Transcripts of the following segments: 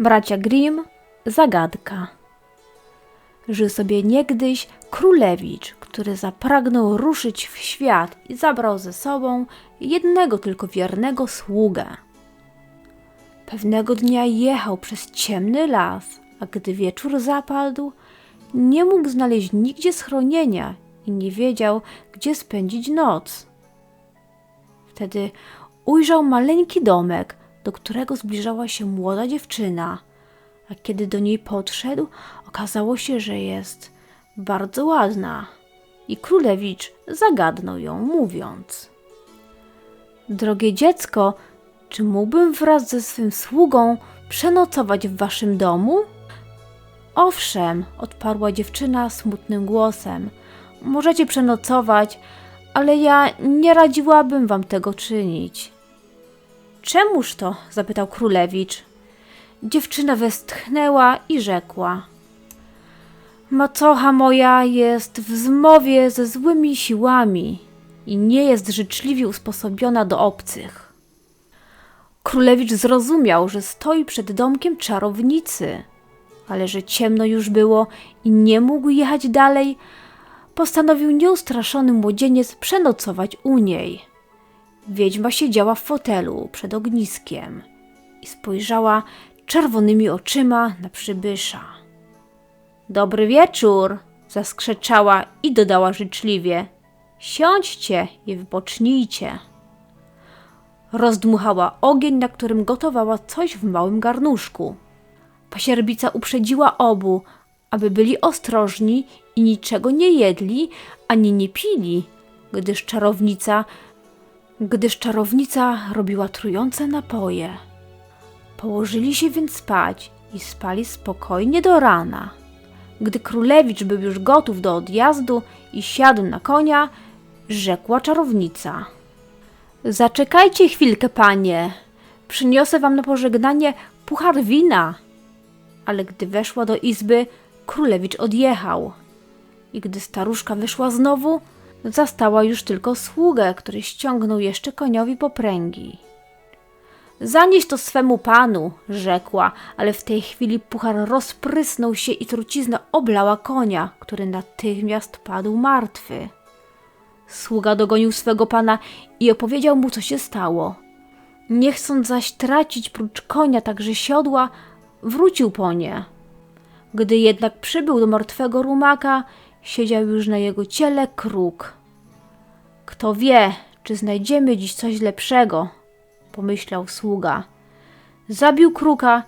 Bracia Grimm, zagadka. Żył sobie niegdyś królewicz, który zapragnął ruszyć w świat i zabrał ze sobą jednego tylko wiernego sługę. Pewnego dnia jechał przez ciemny las, a gdy wieczór zapadł, nie mógł znaleźć nigdzie schronienia i nie wiedział, gdzie spędzić noc. Wtedy ujrzał maleńki domek, do którego zbliżała się młoda dziewczyna. A kiedy do niej podszedł, okazało się, że jest bardzo ładna. I królewicz zagadnął ją, mówiąc: Drogie dziecko, czy mógłbym wraz ze swym sługą przenocować w waszym domu? Owszem, odparła dziewczyna smutnym głosem. Możecie przenocować, ale ja nie radziłabym wam tego czynić. Czemuż to? zapytał królewicz. Dziewczyna westchnęła i rzekła: Macocha moja jest w zmowie ze złymi siłami i nie jest życzliwie usposobiona do obcych. Królewicz zrozumiał, że stoi przed domkiem czarownicy, ale że ciemno już było i nie mógł jechać dalej, postanowił nieustraszony młodzieniec przenocować u niej. Wiedźma siedziała w fotelu przed ogniskiem i spojrzała czerwonymi oczyma na przybysza. Dobry wieczór, zaskrzeczała i dodała życzliwie. Siądźcie i wypocznijcie. Rozdmuchała ogień, na którym gotowała coś w małym garnuszku. Pasierbica uprzedziła obu, aby byli ostrożni i niczego nie jedli ani nie pili, gdyż czarownica, gdyż czarownica robiła trujące napoje. Położyli się więc spać i spali spokojnie do rana. Gdy królewicz był już gotów do odjazdu i siadł na konia, rzekła czarownica: Zaczekajcie chwilkę, panie. Przyniosę wam na pożegnanie puchar wina. Ale gdy weszła do izby, królewicz odjechał. I gdy staruszka wyszła znowu, zastała już tylko sługę, który ściągnął jeszcze koniowi popręgi. Zanieś to swemu panu, rzekła, ale w tej chwili puchar rozprysnął się i trucizna oblała konia, który natychmiast padł martwy. Sługa dogonił swego pana i opowiedział mu, co się stało. Nie chcąc zaś tracić prócz konia także siodła, wrócił po nie. Gdy jednak przybył do martwego rumaka, siedział już na jego ciele kruk. Kto wie, czy znajdziemy dziś coś lepszego, pomyślał sługa. Zabił kruka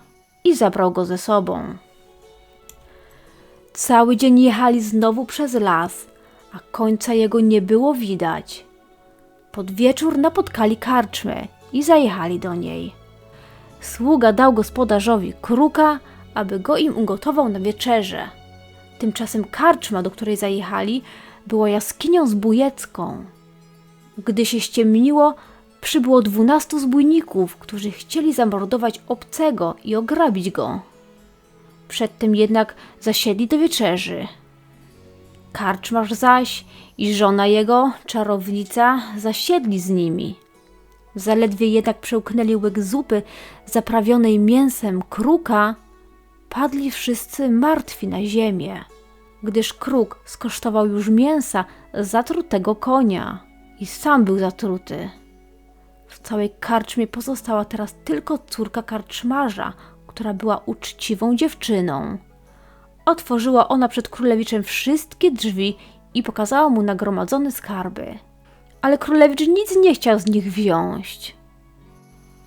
i zabrał go ze sobą. Cały dzień jechali znowu przez las, a końca jego nie było widać. Pod wieczór napotkali karczmę i zajechali do niej. Sługa dał gospodarzowi kruka, aby go im ugotował na wieczerze. Tymczasem karczma, do której zajechali, była jaskinią zbójecką. Gdy się ściemniło, przybyło dwunastu zbójników, którzy chcieli zamordować obcego i ograbić go. Przedtem jednak zasiedli do wieczerzy. Karczmarz zaś i żona jego, czarownica, zasiedli z nimi. Zaledwie jednak przełknęli łyk zupy zaprawionej mięsem kruka, padli wszyscy martwi na ziemię, gdyż kruk skosztował już mięsa zatrutego konia i sam był zatruty. W całej karczmie pozostała teraz tylko córka karczmarza, która była uczciwą dziewczyną. Otworzyła ona przed królewiczem wszystkie drzwi i pokazała mu nagromadzone skarby. Ale królewicz nic nie chciał z nich wziąć.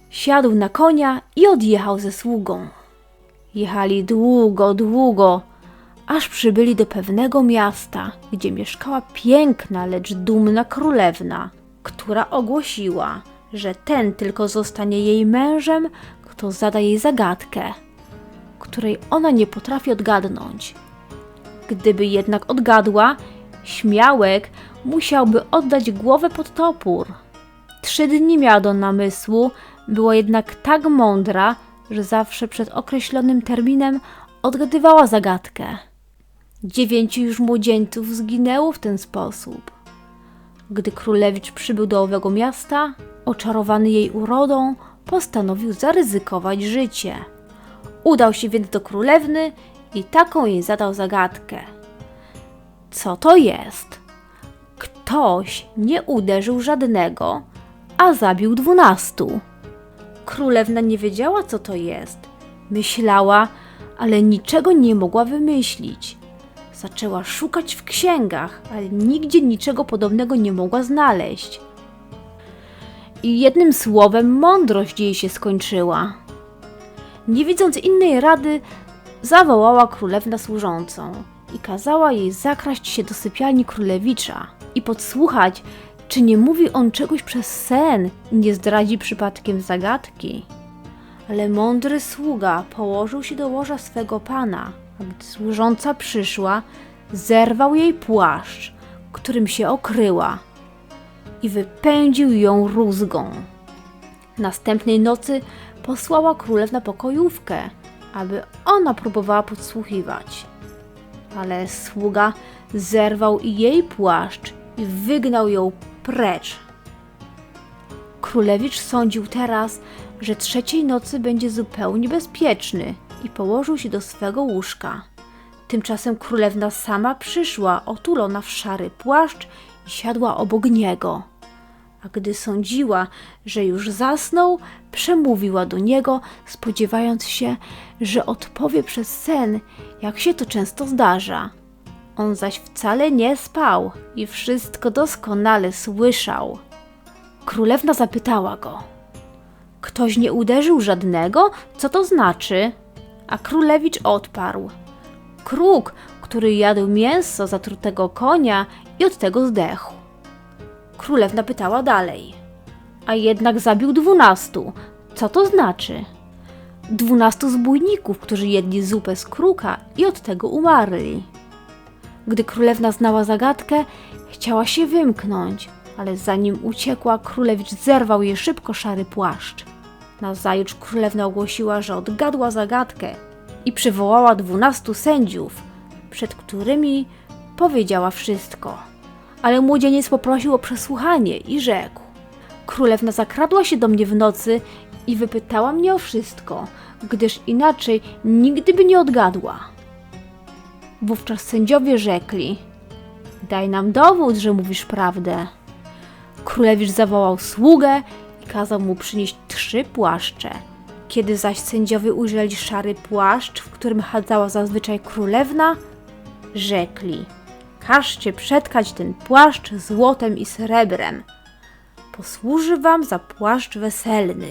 Siadł na konia i odjechał ze sługą. Jechali długo, długo, aż przybyli do pewnego miasta, gdzie mieszkała piękna, lecz dumna królewna, która ogłosiła, że ten tylko zostanie jej mężem, kto zada jej zagadkę, której ona nie potrafi odgadnąć. Gdyby jednak odgadła, śmiałek musiałby oddać głowę pod topór. Trzy dni miała do namysłu, była jednak tak mądra, że zawsze przed określonym terminem odgadywała zagadkę. Dziewięciu już młodzieńców zginęło w ten sposób. Gdy królewicz przybył do owego miasta, oczarowany jej urodą, postanowił zaryzykować życie. Udał się więc do królewny i taką jej zadał zagadkę. Co to jest? Ktoś nie uderzył żadnego, a zabił dwunastu. Królewna nie wiedziała, co to jest. Myślała, ale niczego nie mogła wymyślić. Zaczęła szukać w księgach, ale nigdzie niczego podobnego nie mogła znaleźć. I jednym słowem mądrość jej się skończyła. Nie widząc innej rady, zawołała królewna służącą i kazała jej zakraść się do sypialni królewicza i podsłuchać, czy nie mówi on czegoś przez sen i nie zdradzi przypadkiem zagadki. Ale mądry sługa położył się do łoża swego pana, służąca przyszła, zerwał jej płaszcz, którym się okryła i wypędził ją rózgą. Następnej nocy posłała królewna pokojówkę, aby ona próbowała podsłuchiwać. Ale sługa zerwał jej płaszcz i wygnał ją precz. Królewicz sądził teraz, że trzeciej nocy będzie zupełnie bezpieczny i położył się do swego łóżka. Tymczasem królewna sama przyszła, otulona w szary płaszcz i siadła obok niego. A gdy sądziła, że już zasnął, przemówiła do niego, spodziewając się, że odpowie przez sen, jak się to często zdarza. On zaś wcale nie spał i wszystko doskonale słyszał. Królewna zapytała go: Ktoś nie uderzył żadnego? Co to znaczy? A królewicz odparł: Kruk, który jadł mięso zatrutego konia i od tego zdechł. Królewna pytała dalej: A jednak zabił dwunastu. Co to znaczy? Dwunastu zbójników, którzy jedli zupę z kruka i od tego umarli. Gdy królewna znała zagadkę, chciała się wymknąć, ale zanim uciekła, królewicz zerwał jej szybko szary płaszcz. Nazajutrz królewna ogłosiła, że odgadła zagadkę i przywołała dwunastu sędziów, przed którymi powiedziała wszystko. Ale młodzieniec poprosił o przesłuchanie i rzekł: Królewna zakradła się do mnie w nocy i wypytała mnie o wszystko, gdyż inaczej nigdy by nie odgadła. Wówczas sędziowie rzekli: Daj nam dowód, że mówisz prawdę. Królewicz zawołał sługę kazał mu przynieść trzy płaszcze. Kiedy zaś sędziowie ujrzeli szary płaszcz, w którym chadzała zazwyczaj królewna, rzekli: Każcie przetkać ten płaszcz złotem i srebrem. Posłuży wam za płaszcz weselny.